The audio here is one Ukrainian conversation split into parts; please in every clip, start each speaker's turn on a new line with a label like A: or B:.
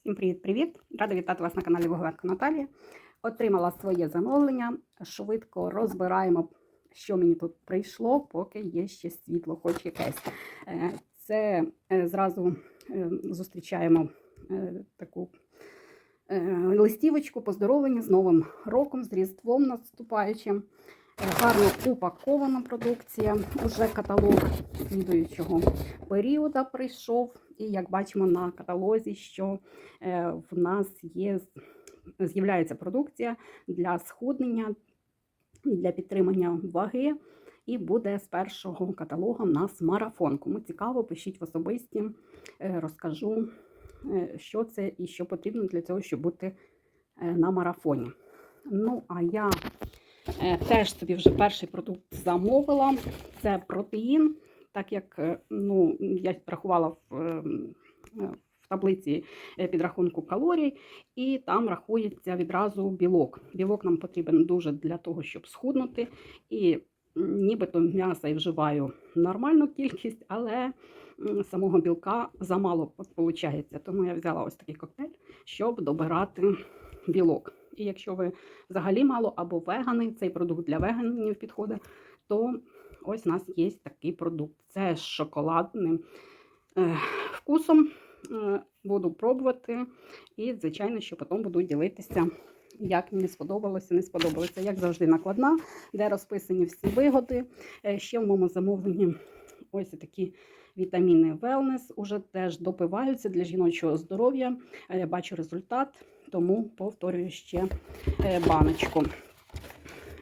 A: Всім привіт-привіт! Рада вітати вас на каналі Вуглеватка Наталія. Отримала своє замовлення. Швидко розбираємо, що мені тут прийшло, поки є ще світло, хоч якесь. Е, Це е, зразу е, зустрічаємо таку листівочку поздоровлення з Новим роком, з Різдвом наступаючим. Гарно упакована продукція. Уже каталог слідуючого періоду прийшов. І як бачимо на каталозі, що е, в нас є з'являється продукція для схуднення, для підтримання ваги. І буде з першого каталогу в нас марафон. Кому цікаво, пишіть в особисті, е, розкажу, е, що це і що потрібно для цього, щоб бути на марафоні. Ну, а я теж собі вже перший продукт замовила. Це протеїн, так як е, ну, я рахувала в, ем, е, в таблиці е, підрахунку калорій, і там рахується відразу білок. Білок нам потрібен дуже для того, щоб схуднути. І нібито м'яса і вживаю нормальну кількість, але самого білка замало виходить. Тому я взяла ось такий коктейль, щоб добирати білок. І якщо ви взагалі мало або вегани, цей продукт для веганів підходить, то ось у нас є такий продукт. Це з шоколадним е, вкусом. Е, буду пробувати. І, звичайно, що потім буду ділитися, як мені сподобалося, не сподобалося. Як завжди, накладна, де розписані всі вигоди. Е, ще в моєму замовленні ось такі вітаміни Wellness уже теж допиваються для жіночого здоров'я. Е, Бачу результат, тому повторюю ще е, баночку.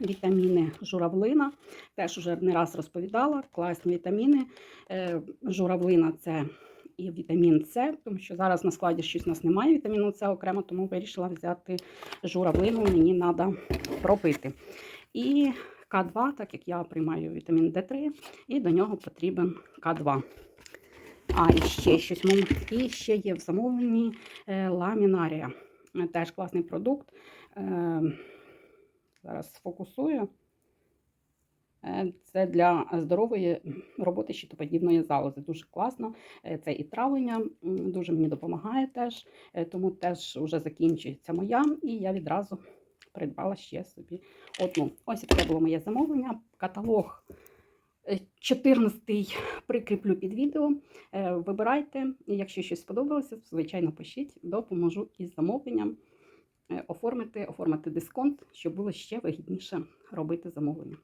A: Вітаміни журавлина. Теж уже не раз розповідала. Класні вітаміни. Е, Журавлина це і вітамін С, тому що зараз на складі щось у нас немає вітаміну С окремо, тому вирішила взяти журавлину, мені треба пропити. І К2, так як я приймаю вітамін Д3, і до нього потрібен К2. А, і ще щось. І ще є в замовленні е, ламінарія. Е, Теж класний продукт. Е, Зараз сфокусую. Е, Це для здорової роботи щитоподібної залози. Дуже класно. Це і травлення дуже мені допомагає теж. Тому теж вже закінчується моя, і я відразу придбала ще собі одну. Ось таке було моє замовлення. Каталог 14 прикріплю під відео. Е, Вибирайте, якщо щось сподобалося, звичайно, пишіть, допоможу із замовленням е, оформити, оформити дисконт, щоб було ще вигідніше робити замовлення.